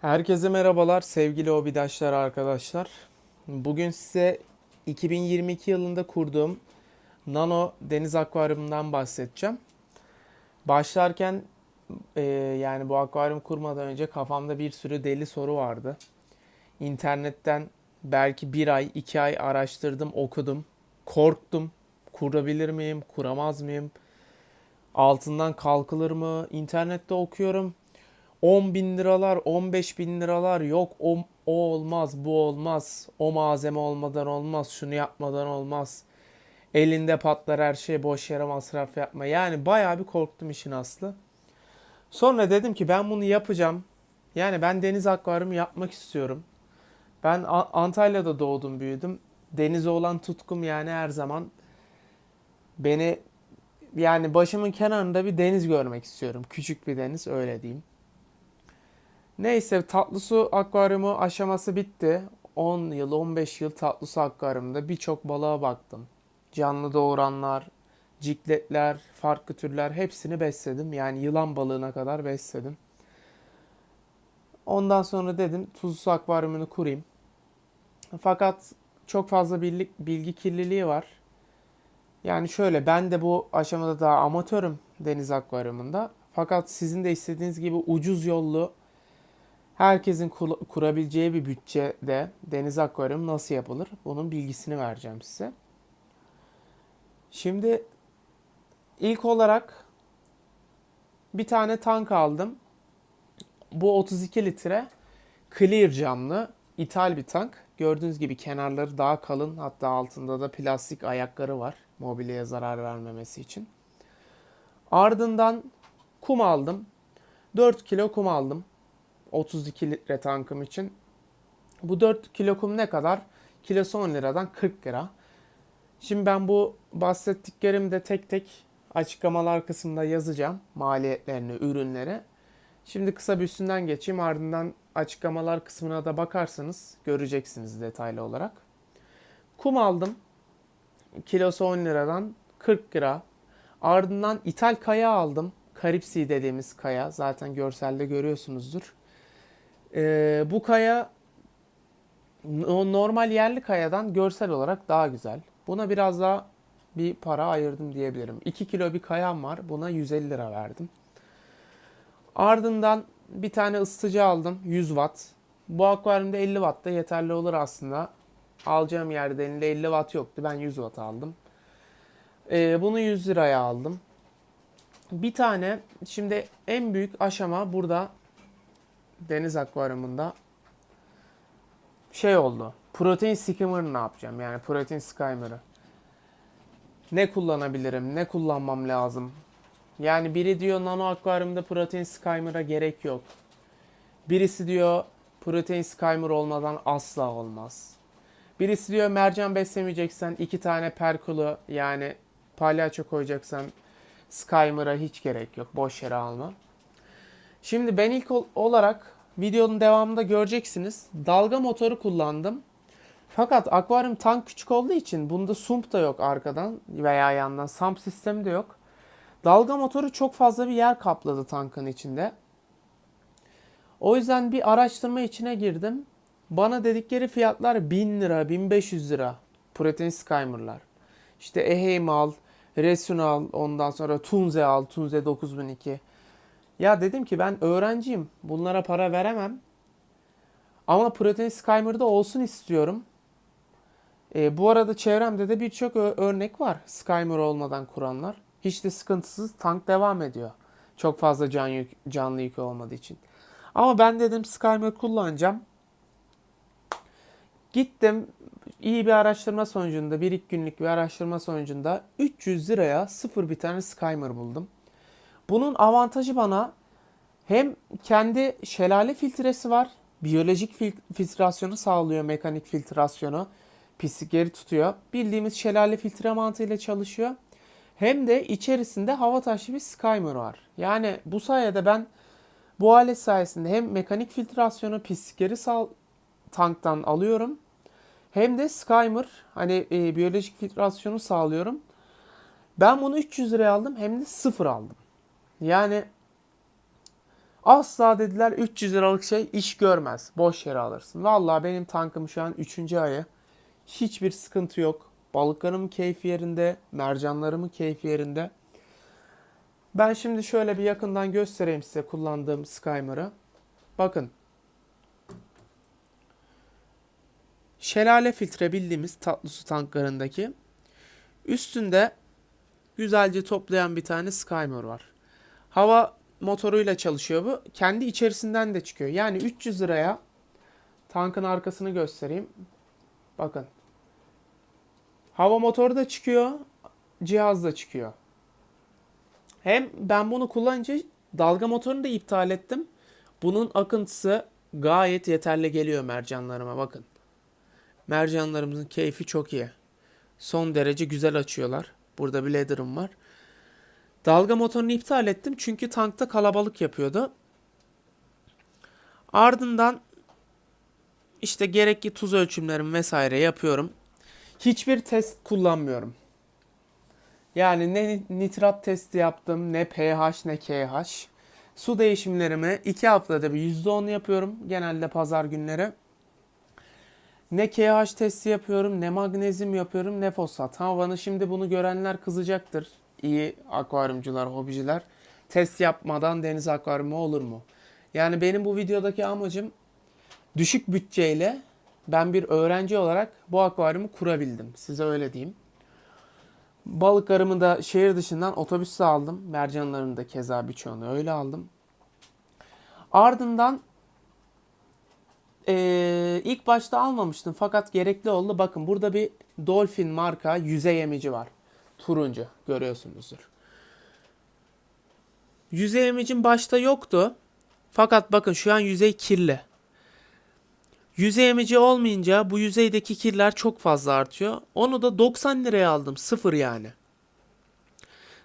Herkese merhabalar sevgili hobidaşlar arkadaşlar. Bugün size 2022 yılında kurduğum Nano Deniz Akvaryumundan bahsedeceğim. Başlarken e, yani bu akvaryum kurmadan önce kafamda bir sürü deli soru vardı. İnternetten belki bir ay, iki ay araştırdım, okudum. Korktum. Kurabilir miyim, kuramaz mıyım? Altından kalkılır mı? İnternette okuyorum. 10 bin liralar, 15 bin liralar yok o, o olmaz, bu olmaz, o malzeme olmadan olmaz, şunu yapmadan olmaz. Elinde patlar her şey boş yere masraf yapma. Yani bayağı bir korktum işin aslı. Sonra dedim ki ben bunu yapacağım. Yani ben deniz akvaryumu yapmak istiyorum. Ben Antalya'da doğdum büyüdüm. Denize olan tutkum yani her zaman beni yani başımın kenarında bir deniz görmek istiyorum. Küçük bir deniz öyle diyeyim. Neyse tatlı su akvaryumu aşaması bitti. 10 yıl 15 yıl tatlı su akvaryumunda birçok balığa baktım. Canlı doğuranlar, cikletler, farklı türler hepsini besledim. Yani yılan balığına kadar besledim. Ondan sonra dedim tuzlu su akvaryumunu kurayım. Fakat çok fazla bilgi, bilgi kirliliği var. Yani şöyle ben de bu aşamada daha amatörüm deniz akvaryumunda. Fakat sizin de istediğiniz gibi ucuz yollu herkesin kurabileceği bir bütçede deniz akvaryum nasıl yapılır? Bunun bilgisini vereceğim size. Şimdi ilk olarak bir tane tank aldım. Bu 32 litre clear camlı ithal bir tank. Gördüğünüz gibi kenarları daha kalın hatta altında da plastik ayakları var mobilyaya zarar vermemesi için. Ardından kum aldım. 4 kilo kum aldım. 32 litre tankım için. Bu 4 kilo kum ne kadar? Kilosu 10 liradan 40 lira. Şimdi ben bu bahsettiklerimi de tek tek açıklamalar kısmında yazacağım. Maliyetlerini, ürünleri. Şimdi kısa bir üstünden geçeyim. Ardından açıklamalar kısmına da bakarsanız göreceksiniz detaylı olarak. Kum aldım. Kilosu 10 liradan 40 lira. Ardından ithal kaya aldım. Karipsi dediğimiz kaya. Zaten görselde görüyorsunuzdur. Ee, bu kaya no- normal yerli kayadan görsel olarak daha güzel. Buna biraz daha bir para ayırdım diyebilirim. 2 kilo bir kayam var. Buna 150 lira verdim. Ardından bir tane ısıtıcı aldım. 100 watt. Bu akvaryumda 50 watt da yeterli olur aslında. Alacağım yerde elinde 50 watt yoktu. Ben 100 watt aldım. Ee, bunu 100 liraya aldım. Bir tane şimdi en büyük aşama burada deniz akvaryumunda şey oldu. Protein skimmer'ı ne yapacağım? Yani protein skimmer'ı. Ne kullanabilirim? Ne kullanmam lazım? Yani biri diyor nano akvaryumda protein skimmer'a gerek yok. Birisi diyor protein skimmer olmadan asla olmaz. Birisi diyor mercan beslemeyeceksen iki tane perkulu yani palyaço koyacaksan skimmer'a hiç gerek yok. Boş yere alma. Şimdi ben ilk ol- olarak videonun devamında göreceksiniz. Dalga motoru kullandım. Fakat akvaryum tank küçük olduğu için bunda sump da yok arkadan veya yandan. Sump sistemi de yok. Dalga motoru çok fazla bir yer kapladı tankın içinde. O yüzden bir araştırma içine girdim. Bana dedikleri fiyatlar 1000 lira, 1500 lira. Protein skimmer'lar. İşte Eheim al, Resun al, ondan sonra Tunze al, Tunze 9002. Ya dedim ki ben öğrenciyim. Bunlara para veremem. Ama Protein Skymer'da olsun istiyorum. E, bu arada çevremde de birçok örnek var Skymer olmadan kuranlar. Hiç de sıkıntısız tank devam ediyor. Çok fazla can yük, canlı yükü olmadığı için. Ama ben dedim Skymer kullanacağım. Gittim iyi bir araştırma sonucunda, bir iki günlük bir araştırma sonucunda 300 liraya sıfır bir tane Skymer buldum. Bunun avantajı bana hem kendi şelale filtresi var, biyolojik fil- filtrasyonu sağlıyor, mekanik filtrasyonu, pislikleri tutuyor. Bildiğimiz şelale filtre mantığıyla çalışıyor. Hem de içerisinde hava taşlı bir Skymmer var. Yani bu sayede ben bu alet sayesinde hem mekanik filtrasyonu pislikleri sağ tanktan alıyorum. Hem de Skymmer hani e, biyolojik filtrasyonu sağlıyorum. Ben bunu 300 liraya aldım hem de sıfır aldım. Yani Asla dediler 300 liralık şey iş görmez. Boş yere alırsın. Vallahi benim tankım şu an 3. ayı. Hiçbir sıkıntı yok. Balıklarımın keyfi yerinde, mercanlarımın keyfi yerinde. Ben şimdi şöyle bir yakından göstereyim size kullandığım Skymer'ı. Bakın. Şelale filtre bildiğimiz tatlı su tanklarındaki üstünde güzelce toplayan bir tane Skymer var. Hava motoruyla çalışıyor bu. Kendi içerisinden de çıkıyor. Yani 300 liraya tankın arkasını göstereyim. Bakın. Hava motoru da çıkıyor, cihaz da çıkıyor. Hem ben bunu kullanınca dalga motorunu da iptal ettim. Bunun akıntısı gayet yeterli geliyor mercanlarıma bakın. Mercanlarımızın keyfi çok iyi. Son derece güzel açıyorlar. Burada bir ladder'ım var. Dalga motorunu iptal ettim çünkü tankta kalabalık yapıyordu. Ardından işte gerekli tuz ölçümlerim vesaire yapıyorum. Hiçbir test kullanmıyorum. Yani ne nitrat testi yaptım, ne pH ne KH. Su değişimlerimi 2 haftada bir %10 yapıyorum genelde pazar günleri. Ne KH testi yapıyorum, ne magnezyum yapıyorum, ne fosfat. Ha bana şimdi bunu görenler kızacaktır. İyi akvaryumcular, hobiciler. Test yapmadan deniz akvaryumu olur mu? Yani benim bu videodaki amacım düşük bütçeyle ben bir öğrenci olarak bu akvaryumu kurabildim. Size öyle diyeyim. Balıklarımı da şehir dışından otobüsle aldım. Mercanlarını da keza birçoğunu öyle aldım. Ardından ee, ilk başta almamıştım fakat gerekli oldu. Bakın burada bir Dolphin marka yüzey emici var. Turuncu görüyorsunuzdur. Yüzey emicim başta yoktu. Fakat bakın şu an yüzey kirli. Yüzey emici olmayınca bu yüzeydeki kirler çok fazla artıyor. Onu da 90 liraya aldım. Sıfır yani.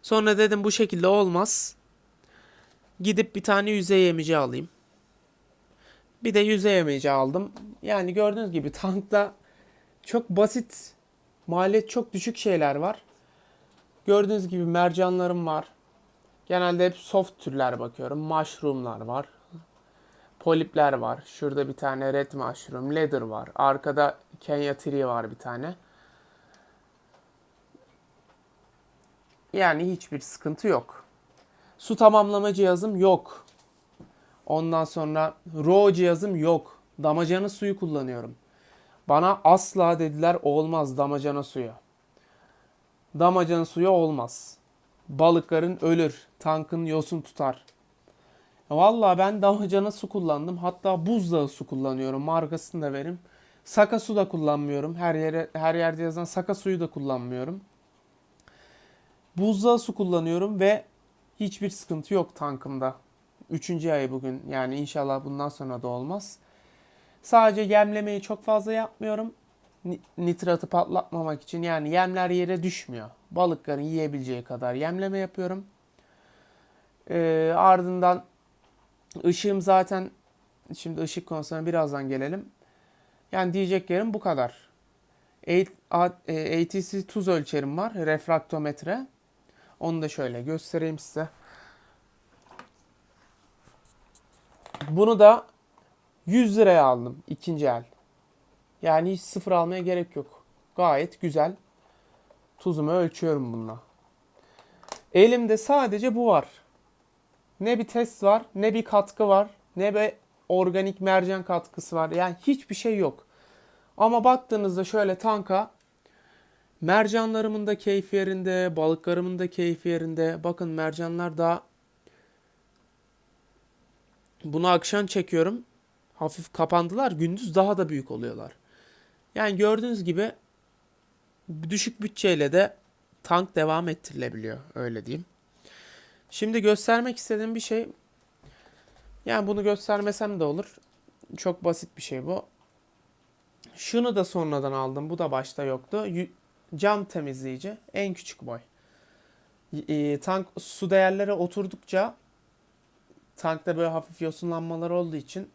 Sonra dedim bu şekilde olmaz. Gidip bir tane yüzey emici alayım. Bir de yüzey emici aldım. Yani gördüğünüz gibi tankta çok basit, maliyet çok düşük şeyler var. Gördüğünüz gibi mercanlarım var. Genelde hep soft türler bakıyorum. Mushroomlar var. Polipler var. Şurada bir tane red mushroom, leather var. Arkada Kenya tree var bir tane. Yani hiçbir sıkıntı yok. Su tamamlama cihazım yok. Ondan sonra RAW cihazım yok. Damacana suyu kullanıyorum. Bana asla dediler olmaz damacana suyu. Damacana suyu olmaz. Balıkların ölür. Tankın yosun tutar. Vallahi ben damacana su kullandım. Hatta buzdağı su kullanıyorum. Markasını da verim. Saka su da kullanmıyorum. Her yere her yerde yazan saka suyu da kullanmıyorum. Buzdağı su kullanıyorum ve hiçbir sıkıntı yok tankımda. Üçüncü ay bugün. Yani inşallah bundan sonra da olmaz. Sadece yemlemeyi çok fazla yapmıyorum. Nitratı patlatmamak için yani yemler yere düşmüyor. Balıkların yiyebileceği kadar yemleme yapıyorum. Ee, ardından ışığım zaten şimdi ışık konusuna birazdan gelelim. Yani diyecek yerim bu kadar. ATC e, tuz ölçerim var. Refraktometre. Onu da şöyle göstereyim size. Bunu da 100 liraya aldım ikinci el. Yani hiç sıfır almaya gerek yok. Gayet güzel. Tuzumu ölçüyorum bununla. Elimde sadece bu var. Ne bir test var, ne bir katkı var, ne bir organik mercan katkısı var. Yani hiçbir şey yok. Ama baktığınızda şöyle tanka mercanlarımın da keyfi yerinde, balıklarımın da keyfi yerinde. Bakın mercanlar daha bunu akşam çekiyorum. Hafif kapandılar. Gündüz daha da büyük oluyorlar. Yani gördüğünüz gibi düşük bütçeyle de tank devam ettirilebiliyor. Öyle diyeyim. Şimdi göstermek istediğim bir şey yani bunu göstermesem de olur. Çok basit bir şey bu. Şunu da sonradan aldım. Bu da başta yoktu. Cam temizleyici. En küçük boy. E, tank su değerleri oturdukça tankta böyle hafif yosunlanmalar olduğu için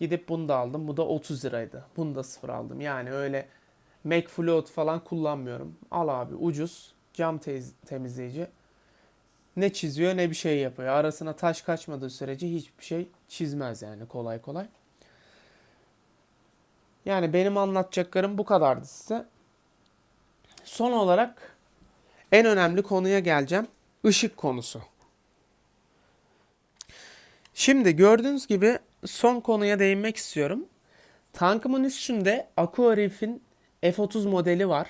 gidip bunu da aldım. Bu da 30 liraydı. Bunu da sıfır aldım. Yani öyle Mac Float falan kullanmıyorum. Al abi ucuz cam temizleyici. Ne çiziyor ne bir şey yapıyor. Arasına taş kaçmadığı sürece hiçbir şey çizmez yani kolay kolay. Yani benim anlatacaklarım bu kadardı size. Son olarak en önemli konuya geleceğim. Işık konusu. Şimdi gördüğünüz gibi son konuya değinmek istiyorum. Tankımın üstünde Aquarif'in F30 modeli var.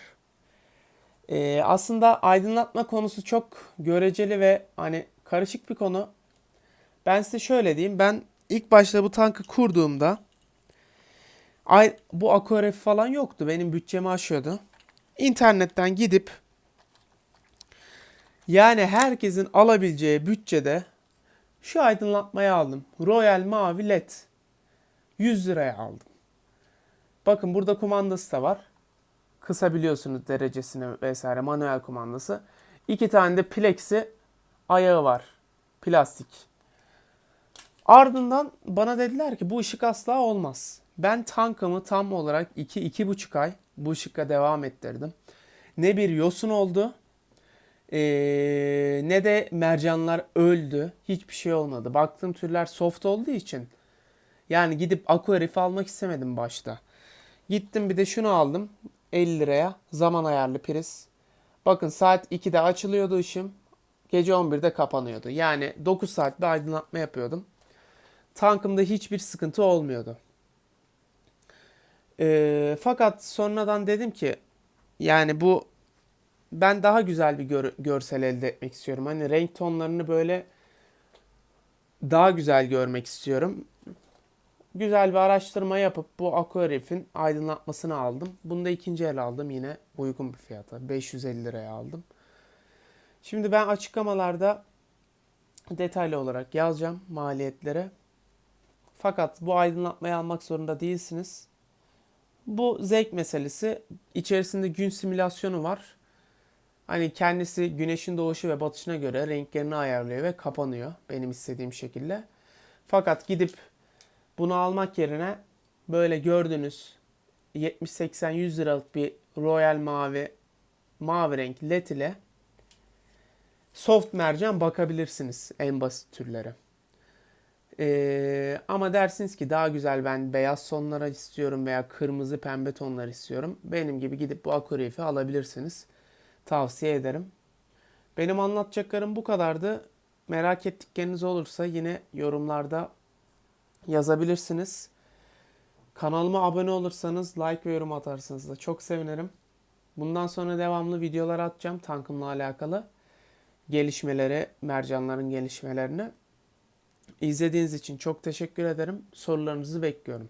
Ee, aslında aydınlatma konusu çok göreceli ve hani karışık bir konu. Ben size şöyle diyeyim. Ben ilk başta bu tankı kurduğumda ay, bu Aquarif falan yoktu. Benim bütçemi aşıyordu. İnternetten gidip yani herkesin alabileceği bütçede şu aydınlatmayı aldım. Royal Mavi LED. 100 liraya aldım. Bakın burada kumandası da var. Kısabiliyorsunuz derecesini vesaire manuel kumandası. İki tane de plexi ayağı var. Plastik. Ardından bana dediler ki bu ışık asla olmaz. Ben tankımı tam olarak 2-2,5 ay bu ışıkla devam ettirdim. Ne bir yosun oldu ee, ne de mercanlar öldü. Hiçbir şey olmadı. Baktığım türler soft olduğu için yani gidip aquarif almak istemedim başta. Gittim bir de şunu aldım. 50 liraya zaman ayarlı priz. Bakın saat 2'de açılıyordu ışım. Gece 11'de kapanıyordu. Yani 9 saat bir aydınlatma yapıyordum. Tankımda hiçbir sıkıntı olmuyordu. Ee, fakat sonradan dedim ki yani bu ben daha güzel bir gör- görsel elde etmek istiyorum. Hani renk tonlarını böyle daha güzel görmek istiyorum. Güzel bir araştırma yapıp bu Aquarif'in aydınlatmasını aldım. Bunu da ikinci el aldım yine uygun bir fiyata. 550 liraya aldım. Şimdi ben açıklamalarda detaylı olarak yazacağım maliyetleri. Fakat bu aydınlatmayı almak zorunda değilsiniz. Bu zevk meselesi. İçerisinde gün simülasyonu var. Hani kendisi güneşin doğuşu ve batışına göre renklerini ayarlıyor ve kapanıyor benim istediğim şekilde. Fakat gidip bunu almak yerine böyle gördüğünüz 70-80-100 liralık bir Royal Mavi mavi renk led ile soft mercan bakabilirsiniz en basit türlere. Ee, ama dersiniz ki daha güzel ben beyaz tonlara istiyorum veya kırmızı pembe tonlar istiyorum. Benim gibi gidip bu Aquarif'i alabilirsiniz. Tavsiye ederim. Benim anlatacaklarım bu kadardı. Merak ettikleriniz olursa yine yorumlarda yazabilirsiniz. Kanalıma abone olursanız like ve yorum atarsanız da çok sevinirim. Bundan sonra devamlı videolar atacağım tankımla alakalı. Gelişmeleri, mercanların gelişmelerini. İzlediğiniz için çok teşekkür ederim. Sorularınızı bekliyorum.